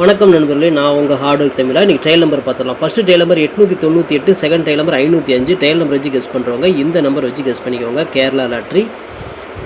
வணக்கம் நண்பர்களே நான் உங்கள் ஹார்ட் ஒர்க் தமிழா. இன்றைக்கி ட்ரையல் நம்பர் பார்த்துடலாம். ஃபஸ்ட்டு ட்ரையல் நம்பர் எட்நூற்றி தொண்ணூற்றி எட்டு செகண்ட் ட்ரையல் நம்பர் ஐநூற்றி அஞ்சு. ட்ரையல் நம்பர் வச்சு கெஸ் பண்ணுறவங்க இந்த நம்பர் வச்சு கெஸ் பண்ணிக்கோங்க. கேரளா லாட்ரி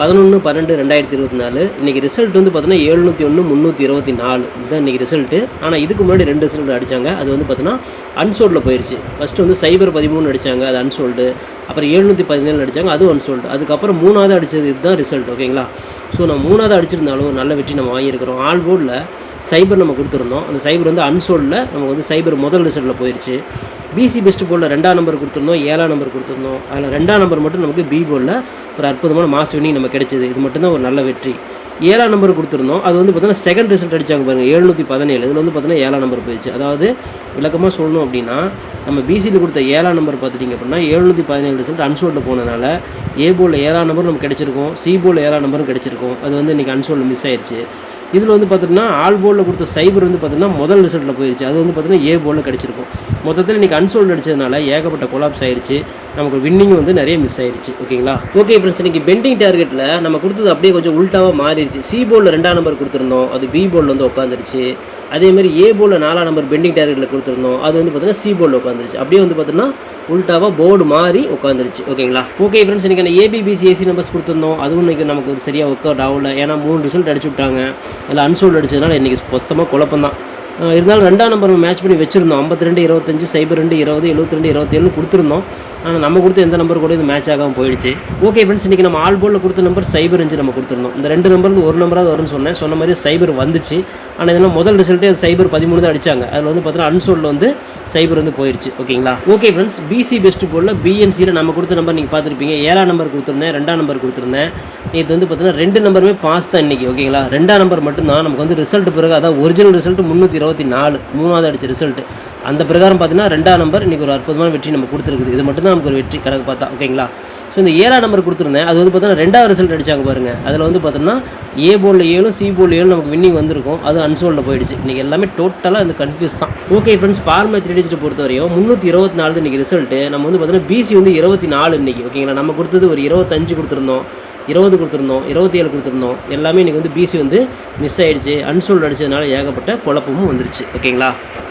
பதினொன்று பன்னெண்டு ரெண்டாயிரத்தி இருபத்தி நாலு. இன்றைக்கி ரிசல்ட் வந்து பார்த்தீங்கன்னா எழுநூற்றி ஒன்று முந்நூற்றி இருபத்தி நாலு. இதுதான் இன்றைக்கி ரிசல்ட்டு ஆனால் இதுக்கு முன்னாடி ரெண்டு ரிசல்ட் அடித்தாங்க அது வந்து பார்த்தீங்கன்னா அன்சோல்டில் போயிடுச்சு ஃபஸ்ட்டு வந்து சைபர் பதிமூணு அடித்தாங்க அது அன்சோல்டு அப்புறம் எழுநூற்றி பதினேழு அடித்தாங்க அதுவும் அன்சோல்டு அதுக்கப்புறம் மூணாவது அடித்தது இதுதான் ரிசல்ட் ஓகேங்களா ஸோ நம்ம மூணாவது அடிச்சிருந்தாலும் நல்ல வெற்றி நம்ம வாங்கியிருக்கிறோம். ஆல் போர்டில் சைபர் நம்ம கொடுத்துருந்தோம். அந்த சைபர் வந்து அன்சோல்டில் நமக்கு வந்து சைபர் முதல் ரிசல்ட்டில் போயிடுச்சு பிசி பெஸ்ட் போர்டில் ரெண்டாம் நம்பர் கொடுத்துருந்தோம். ஏழாம் நம்பர் கொடுத்துருந்தோம். அதில் ரெண்டாம் நம்பர் மட்டும் நமக்கு பி போர்டில் ஒரு அற்புதமான மாஸ் வினிங் நம்ம கிடைச்சிது. இது மட்டும்தான் ஒரு நல்ல வெற்றி. ஏழாம் நம்பர் கொடுத்துருந்தோம். அது வந்து பார்த்தீங்கன்னா செகண்ட் ரிசல்ட் அடிச்சாங்க பாருங்கள் எழுநூற்றி பதினேழு. இதில் வந்து பார்த்தீங்கன்னா ஏழாம் நம்பர் போயிடுச்சு அதாவது விளக்கமாக சொல்லணும் அப்படின்னா நம்ம பிசியில் கொடுத்த ஏழாம் நம்பர் பார்த்துட்டிங்க அப்படின்னா எழுநூற்றி பதினேழு ரிசல்ட் அன்சோல்டில் போனதுனால ஏ போலில் ஏழாம் நம்பர் நமக்கு கிடச்சிருக்கும். சி போலில் ஏழாம் நம்பரும் கிடைச்சிருக்கும். அது வந்து இன்றைக்கி அன்சோல்டில் மிஸ் ஆயிடுச்சு இதில் வந்து பார்த்தீங்கன்னா ஆல் போலில் கொடுத்த சைபர் வந்து பார்த்தீங்கன்னா முதல் ரிசல்ட்டில் போயிடுச்சு அது வந்து பார்த்தீங்கன்னா ஏ போர்டில் கிடச்சிருக்கும். மொத்தத்தில் இன்றைக்கி அன்சோல்டு அடித்ததுனால ஏகப்பட்ட கொலாப்ஸ் ஆயிடுச்சு நமக்கு வின்னிங் வந்து நிறைய மிஸ் ஆயிடுச்சு ஓகேங்களா? ஓகே ஃப்ரெண்ட்ஸ் இன்றைக்கி பெண்டிங் டார்கெட்டில் நம்ம கொடுத்தது அப்படியே கொஞ்சம் உல்ட்டாவாக மாறிடுச்சு. சி போலில் ரெண்டாம் நம்பர் கொடுத்துருந்தோம். அது பி போர்டில் வந்து உட்காந்துருச்சு அதேமாதிரி ஏ போலில் நாலாம் நம்பர் பெண்டிங் டார்கெட்டில் கொடுத்துருந்தோம். அது வந்து பார்த்தீங்கன்னா சி போலில் உட்காந்துருச்சு அப்படியே வந்து பார்த்தீங்கன்னா உல்ட்டாவாக போர்டு மாறி உட்காந்துருச்சு ஓகேங்களா? ஓகே ஃப்ரெண்ட்ஸ் இன்றைக்கி ஏபிபிசி ஏசி நம்பர்ஸ் கொடுத்துருந்தோம். அதுவும் இன்றைக்கி நமக்கு வந்து சரியாக ஒர்க் அவுட் ஆகல. ஏன்னா மூணு ரிசல்ட் அடிச்சு விட்டாங்க. அதில் அன்சோல்டு அடிச்சதுனால இன்றைக்கி மொத்தமாக குழப்பம் தான் இருந்தாலும் ரெண்டாம் நம்பர் மேட்ச் பண்ணி வச்சுருந்தோம். ஐம்பத்தி ரெண்டு இருபத்தஞ்சு சைபர் ரெண்டு இருபது எழுபத்தி ரெண்டு இருபத்தேழு கொடுத்துருந்தோம். ஆனால் நம்ம கொடுத்த எந்த நம்பர் கூட இது மேட்ச் ஆகாமல் போயிடுச்சு. ஓகே ஃப்ரெண்ட்ஸ் இன்றைக்கி நம்ம ஆல் போலில் கொடுத்த நம்பர் சைபர் அஞ்சு நம்ம கொடுத்துருந்தோம். இந்த ரெண்டு நம்பர்லேருந்து ஒரு நம்பராக வரும்னு சொன்னேன். சொன்ன மாதிரி சைபர் வந்துச்சு. ஆனால் இதெல்லாம் முதல் ரிசல்ட்டே அது சைபர் பதிமூணு தான் அடிச்சாங்க. அதில் வந்து பார்த்தீங்கன்னா அன்சோல்டில் வந்து சைபர் வந்து போயிடுச்சு ஓகேங்களா ஓகே ஃப்ரெண்ட்ஸ் பிசி பெஸ்ட் போலில் பிஎன்சியில் நம்ம கொடுத்த நம்பர் நீங்கள் பார்த்துருப்பீங்க. ஏழாம் நம்பர் கொடுத்துருந்தேன் ரெண்டாம் நம்பர் கொடுத்துருந்தேன். இது வந்து பார்த்தீங்கன்னா ரெண்டு நம்பருமே பாஸ் தான் இன்றைக்கி ஓகேங்களா ரெண்டாம் நம்பர் மட்டும்தான். நமக்கு வந்து ரிசல்ட் பிறகு அதான் ஒரிஜினல் ரிசல்ட் முந்நூற்றி இருபத்தி நாலு மூணாவது அடிச்ச ரிசல்ட் அந்த பிரகாரம் பார்த்தீங்கன்னா ரெண்டாம் நம்பர் இன்றைக்கி ஒரு அற்புதமான வெற்றி நம்ம கொடுத்துருக்குது. இது மட்டும் தான் நமக்கு ஒரு வெற்றி கணக்கு பார்த்தா ஓகேங்களா? ஸோ இந்த ஏழாம் நம்பர் கொடுத்துருந்தேன். அது வந்து பார்த்தீங்கன்னா ரெண்டாவது ரிசல்ட் அடிச்சாங்க பாருங்க. அதில் வந்து பார்த்தோம்னா ஏ போலில் ஏழும் சி போர்டில் ஏழும் நமக்கு வின்னிங் வந்திருக்கும். அது அன்சோல்டில் போயிடுச்சு. இன்றைக்கி எல்லாமே டோட்டலாக அந்த கன்ஃபியூஸ் தான். ஓகே ஃப்ரெண்ட்ஸ் ஃபார்மை த்ரீ டிஜிட் பொறுத்த வரையும் முந்நூற்றி இருபத்தி நாலு இன்றைக்கி ரிசல்ட்டு நம்ம வந்து பார்த்தீங்கன்னா பிசி வந்து இருபத்தி நாலு இன்றைக்கி ஓகேங்களா? நம்ம கொடுத்தது ஒரு இருபத்தஞ்சு கொடுத்துருந்தோம். இருபது கொடுத்துருந்தோம் இருபத்தி ஏழு கொடுத்துருந்தோம். எல்லாமே இன்றைக்கி வந்து பிசி வந்து மிஸ் ஆகிடுச்சு அன்சோல்டு அடிச்சதுனால ஏகப்பட்ட குழப்பமும் வந்துருச்சு. ஓகேங்களா?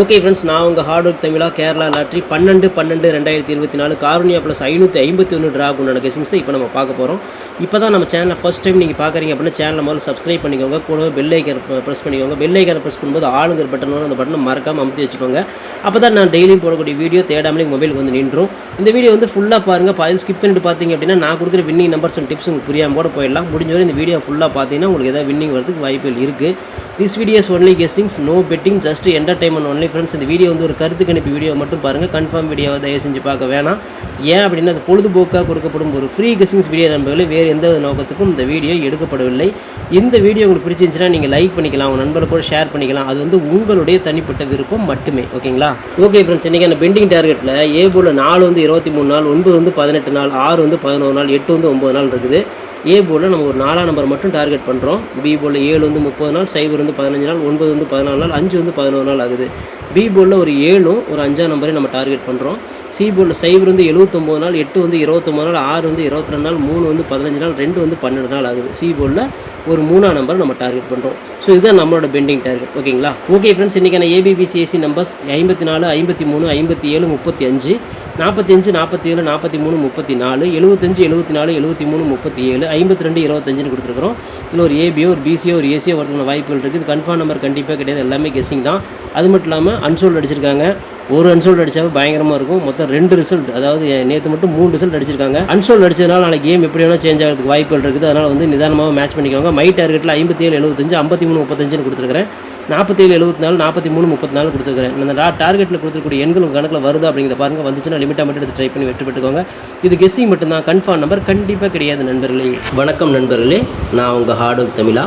ஓகே ஃப்ரெண்ட்ஸ் நான் உங்கள் ஹார்ட் ஒர்க் தமிழா கேரளா லாட்ரி பன்னெண்டு பன்னெண்டு ரெண்டாயிரத்தி இருபத்தி நாலு காரணியா ப்ளஸ் ஐநூற்றி ஐம்பத்தி ஒன்று ட்ரா உண்டான கெசிங்ஸ் தான் இப்போ நம்ம பார்க்க போகிறோம் இப்போ தான் நம்ம சேனலை ஃபஸ்ட் டைம் நீங்கள் பார்க்குறீங்க அப்படின்னா சேனலை முதல்ல சப்ஸ்கிரைப் பண்ணிக்கோங்க. கூடவே பெல் ஐக்கன் ப்ரெஸ் பண்ணிக்கோங்க. பெல் ஐக்கனை ப்ரெஸ் பண்ணும்போது ஆளுங்கிற பட்டனோட அந்த பட்டனை மறக்காமல் அமுத்தி வச்சுக்கோங்க. அப்போ தான் நான் டெய்லியும் போடக்கூடிய வீடியோ தேடாமலே மொபைலுக்கு வந்து நின்றும் இந்த வீடியோ வந்து ஃபுல்லாக பாருங்கள் பாதி ஸ்கிப் பண்ணிட்டு பார்த்தீங்க அப்படின்னா நான் கொடுக்குற வின்னிங் நம்பர்ஸ் அண்ட் டிப்ஸ் உங்களுக்கு புரியாமல் கூட போயிடலாம். முடிஞ்ச வரை இந்த வீடியோ ஃபுல்லாக பார்த்தீங்கன்னா உங்களுக்கு எதாவது வின்னிங் வரதுக்கு வாய்ப்புகள் இருக்குது this videos only guessings no betting just entertainment only friends இந்த வீடியோ வந்து ஒரு கருத்து கணிப்பு வீடியோ மட்டும் பாருங்கள் கன்ஃபார்ம் வீடியோவை தயவு செஞ்சு பார்க்க வேணாம். ஏன் அப்படின்னா அது பொழுதுபோக்காக கொடுக்கப்படும் ஒரு ஃப்ரீ கெஸ்ஸிங்ஸ் வீடியோ நண்பர்களே. வேறு எந்த நோக்கத்துக்கும் இந்த வீடியோ எடுக்கப்படவில்லை. இந்த வீடியோ உங்களுக்கு பிடிச்சிருந்துச்சுன்னா நீங்கள் லைக் பண்ணிக்கலாம். உங்கள் நண்பர் கூட ஷேர் பண்ணிக்கலாம். அது வந்து உங்களுடைய தனிப்பட்ட விருப்பம் மட்டுமே. ஓகேங்களா ஓகே ஃப்ரெண்ட்ஸ் இன்றைக்கி அந்த பெண்டிங் டார்கெட்டில் ஏ போல நாலு வந்து இருபத்தி மூணு நாள் ஒன்பது வந்து பதினெட்டு நாள் ஆறு வந்து பதினோரு நாள் எட்டு வந்து ஒம்பது நாள் இருக்குது. ஏ போர்டில் நம்ம ஒரு நாலாம் நம்பர் மட்டும் டார்கெட் பண்ணுறோம் பி போர்டில் ஏழு வந்து முப்பது நாள் சைபர் வந்து பதினஞ்சு நாள் ஒன்பது வந்து பதினாலு நாள் அஞ்சு வந்து பதினோரு நாள் ஆகுது. பி போர்டில் ஒரு ஏழும் ஒரு அஞ்சாம் நம்பரையும் நம்ம டார்கெட் பண்ணுறோம் சி சைபர் வந்து எழுபத்தொம்போது நாள் எட்டு வந்து இருபத்தொம்போது நாள் ஆறு வந்து இருபத்தி ரெண்டு நாள் மூணு வந்து பதினஞ்சு நாள் ரெண்டு வந்து பன்னெண்டு நாள் ஆகுது. சீபோர்டில் ஒரு மூணா நம்பர் நம்ம டார்கெட் பண்ணுறோம் ஸோ இதுதான் நம்மளோட பெண்டிங் டார்கெட் ஓகேங்களா ஓகே ஃப்ரெண்ட்ஸ் இன்றைக்கான ஏபிபிசிஎஸ்சி நம்பர்ஸ் ஐம்பத்தி நாலு ஐம்பத்தி மூணு ஐம்பத்தி ஏழு முப்பத்தி அஞ்சு நாற்பத்தி அஞ்சு நாற்பத்தி ஏழு நாற்பத்தி மூணு முப்பத்தி நாலு எழுபத்தஞ்சு எழுபத்தி நாலு எழுபத்தி மூணு முப்பத்தி ஏழு ஐம்பத்தி ரெண்டு இருபத்தஞ்சுன்னு கொடுத்துருக்குறோம் இல்லை ஒரு ஏபியோ ஒரு பிசியோ ஒரு ஏசியோ வரதுக்கான வாய்ப்புகள் இருக்குது இது கன்ஃபார்ம் நம்பர் கண்டிப்பாக கிடையாது. எல்லாமே கெஸ்ஸிங் தான். அது மட்டும் இல்லாமல் அன்சோல்டு அடிச்சிருக்காங்க. ஒரு அன்சோல்டு அடித்தாவே பயங்கரமாக இருக்கும். மொத்தம் ரெண்டு ரிசல்ட் அதாவது நேற்று மட்டும் மூணு ரிசல்ட் அடிச்சிருக்காங்க. அன்சோல் அடிச்சதுனால நாளைக்கு கேம் எப்படி வேணால் சேஞ்ச் ஆகிறதுக்கு வாய்ப்புகள் இருக்குது. அதனால் வந்து நிதானமாக மேட்ச் பண்ணிக்கோங்க. மை டார்கெட்டில் ஐம்பத்தி ஏழு எழுபத்தஞ்சு ஐம்பத்தி மூணு முப்பத்தஞ்சுன்னு கொடுத்துருக்கிறேன். நாற்பத்தி ஏழு எழுபத்தி நாலு நாற்பத்தி மூணு முப்பத்தி நாலு கொடுத்துருக்கிறேன். இந்த டா டார்கெட்டில் கொடுத்துருக்கூடிய எண்கள் உங்கள் கணக்கில் வருது அப்படிங்கிறத பாருங்கள் வந்துச்சுன்னா லிமிட்டாக மட்டும் எடுத்து ட்ரை பண்ணி வெற்றி பெற்றுக்கோங்க. இது கெஸ்ஸிங் மட்டும்தான். கன்ஃபார்ம் நம்பர் கண்டிப்பாக கிடையாது நண்பர்களே. வணக்கம் நண்பர்களே. நான் உங்கள் ஹார்ட் ஒர்க் தமிழா.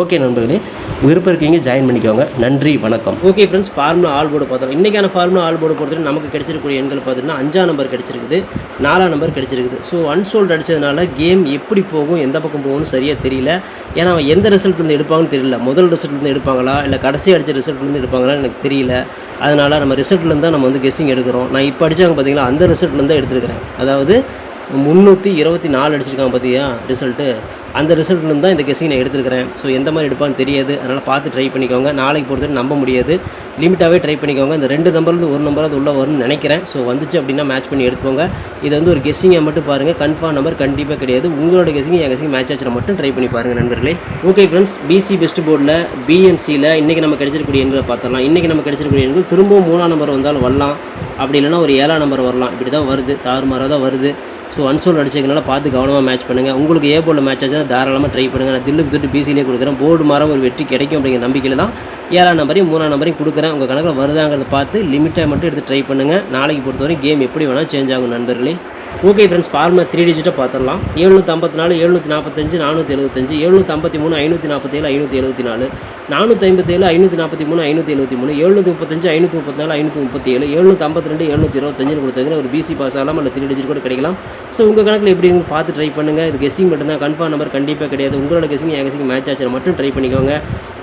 ஓகே நண்பர்களே விருப்பம் இருக்கீங்க ஜாயின் பண்ணிக்கோங்க. நன்றி வணக்கம். Okay friends formula all board பார்த்தோம் இன்றைக்கான ஃபார்முலா ஆல் போர்டு பொறுத்தவரை நமக்கு கிடைச்சிருக்கக்கூடிய எண்கள் பார்த்தீங்கன்னா அஞ்சாம் நம்பர் கிடைச்சிருக்குது நாலாம் நம்பர் கிடைச்சிருக்குது. ஸோ அன்சோல்டு அடித்ததுனால கேம் எப்படி போகும் எந்த பக்கம் போகும்னு சரியாக தெரியல. ஏன்னா அவன் எந்த ரிசல்ட்லேருந்து எடுப்பாங்கன்னு தெரியல. முதல் ரிசல்ட்லேருந்து எடுப்பாங்களா இல்லை கடைசி அடித்த ரிசல்ட்லேருந்து எடுப்பாங்களா எனக்கு தெரியல. அதனால் நம்ம ரிசல்ட்லேருந்து தான் நம்ம வந்து கெஸ்ஸிங் எடுக்கிறோம். நான் இப்போ அடித்தாங்க பார்த்தீங்கன்னா அந்த ரிசல்ட்லேருந்து தான் எடுத்துருக்கிறேன். அதாவது முந்நூற்றி இருபத்தி நாலு அடிச்சிருக்கான் பார்த்தியா ரிசல்ட்டு அந்த ரிசல்ட்லேருந்து தான் இந்த கெஸ்ஸிங் நான் எடுத்துருக்கிறேன். ஸோ எந்த மாதிரி எடுப்பான்னு தெரியாது. அதனால் பார்த்து ட்ரை பண்ணிக்கோங்க. நாளைக்கு பொறுத்தவரை நம்ப முடியாது. லிமிட்டாகவே ட்ரை பண்ணிக்கோங்க. இந்த ரெண்டு நம்பர்லேருந்து ஒரு நம்பர் அது உள்ளே வரும்னு நினைக்கிறேன். ஸோ வந்துச்சு அப்படின்னா மேட்ச் பண்ணி எடுத்துக்கோங்க. இது வந்து ஒரு கெஸ்ஸிங்கை மட்டும் பாருங்கள் கன்ஃபார்ம் நம்பர் கண்டிப்பாக கிடையாது. உங்களோட கெஸ்ஸிங் என் கெஸ்ஸிங் மேட்ச் ஆச்சுனா மட்டும் ட்ரை பண்ணி பாருங்கள் நண்பர்களே. ஓகே ஃப்ரெண்ட்ஸ் பிசி பெஸ்ட் போர்டில் பிஎன்சியில் இன்றைக்கி நம்ம கிடைச்சிருக்கூடிய எண்களை பார்த்துடலாம். இன்றைக்கி நம்ம கிடைச்சிருக்கூடிய எண்கள் திரும்பவும் மூணாம் நம்பர் வந்தாலும் வரலாம். அப்படி இல்லைன்னா ஒரு ஏழாம் நம்பர் வரலாம். இப்படி தான் வருது. தாறுமாறாக தான் வருது. ஸோ அன்சோல் அடிச்சதுனால பார்த்து கவனமாக மேட்ச் பண்ணுங்கள் உங்களுக்கு ஏ போர்டில் மேட்ச் ஆச்சுன்னா தாராளமாக ட்ரை பண்ணுங்கள் நான் தில்லுக்கு திட்டு பிசிலே கொடுக்குறேன். போர்டு மாற ஒரு வெற்றி கிடைக்கும் அப்படிங்கிற நம்பிக்கையில் தான் ஏழாம் நம்பரையும் மூணாம் நம்பரையும் கொடுக்குறேன். உங்கள் கணக்கில் வருதாங்கிறத பார்த்து லிமிட்டாக மட்டும் எடுத்து ட்ரை பண்ணுங்கள் நாளைக்கு பொறுத்தவரை கேம் எப்படி வேணால் சேஞ்ச் ஆகும் நண்பர்களே. ஓகே ஃப்ரெண்ட்ஸ் ஃபார்முலா த்ரீ டிஜிட்டாக பார்த்துடலாம். எழுநூற்றி ஐம்பத்தி நாலு எழுநூற்றி நாற்பத்தஞ்சு நானூற்றி எழுபத்தஞ்சு எழுநூற்றி ஐம்பத்தி மூணு ஐநூற்றி நாற்பத்தேழு ஐநூற்றி எழுபத்தி நாலு நானூற்றி ஐம்பத்தேழு ஐநூற்றி நாற்பத்தி மூணு ஐநூற்றி எழுபத்தி மூணு எழுநூற்றி முப்பத்தஞ்சு ஐநூற்றி முப்பத்தி நாலு ஐநூற்றி முப்பத்தி ஏழு எழுநூற்றி ஐம்பத்தி ரெண்டு எழுநூற்றி இருபத்தஞ்சு கொடுத்தாங்க ஒரு பிசி பாஸ் ஆகலாம் இல்லை த்ரீ டிஜிட் கூட கிடைக்கலாம். ஸோ உங்கள் கணக்கில் எப்படி பார்த்து ட்ரை பண்ணுங்கள் இது கெஸிங் மட்டும்தான். கன்ஃபார்ம் நம்பர் கண்டிப்பாக கிடையாது. உங்களோட கெஸிங் என் கெஸிங் மேட்ச் ஆச்சு மட்டும் ட்ரை பண்ணிக்கோங்க.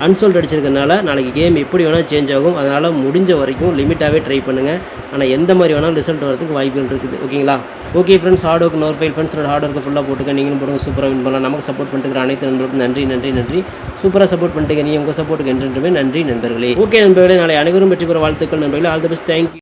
அன்சோல்ட் அடிச்சிருக்கனால நாளைக்கு கேம் எப்படி வேணால் சேஞ்ச் ஆகும். அதனால் முடிஞ்ச வரைக்கும் லிமிட்டாகவே ட்ரை பண்ணுங்கள் ஆனால் எந்த மாதிரி வேணாலும் ரிசல்ட் வரதுக்கு வாய்ப்புகள் இருக்குது. ஓகேங்களா okay okay friends hard work nor fail friends hard work ஃபுல்லாக போட்டுக்க நீங்களும் போடுங்க சூப்பராக வின் பண்ணலாம். நமக்கு சப்போர்ட் பண்ணிட்டு அனைத்து நண்பர்களுக்கும் நன்றி நன்றி நன்றி. சூப்பராக சப்போர்ட் பண்ணிட்டு நீ உங்கள் சப்போர்ட்டுக்கு என்றென்றுமே நன்றி நண்பர்களே. ஓகே நண்பர்களே நாளை அனைவரும் வெற்றி பெற வாழ்த்துக்கள் நண்பர்களே. All the best thank you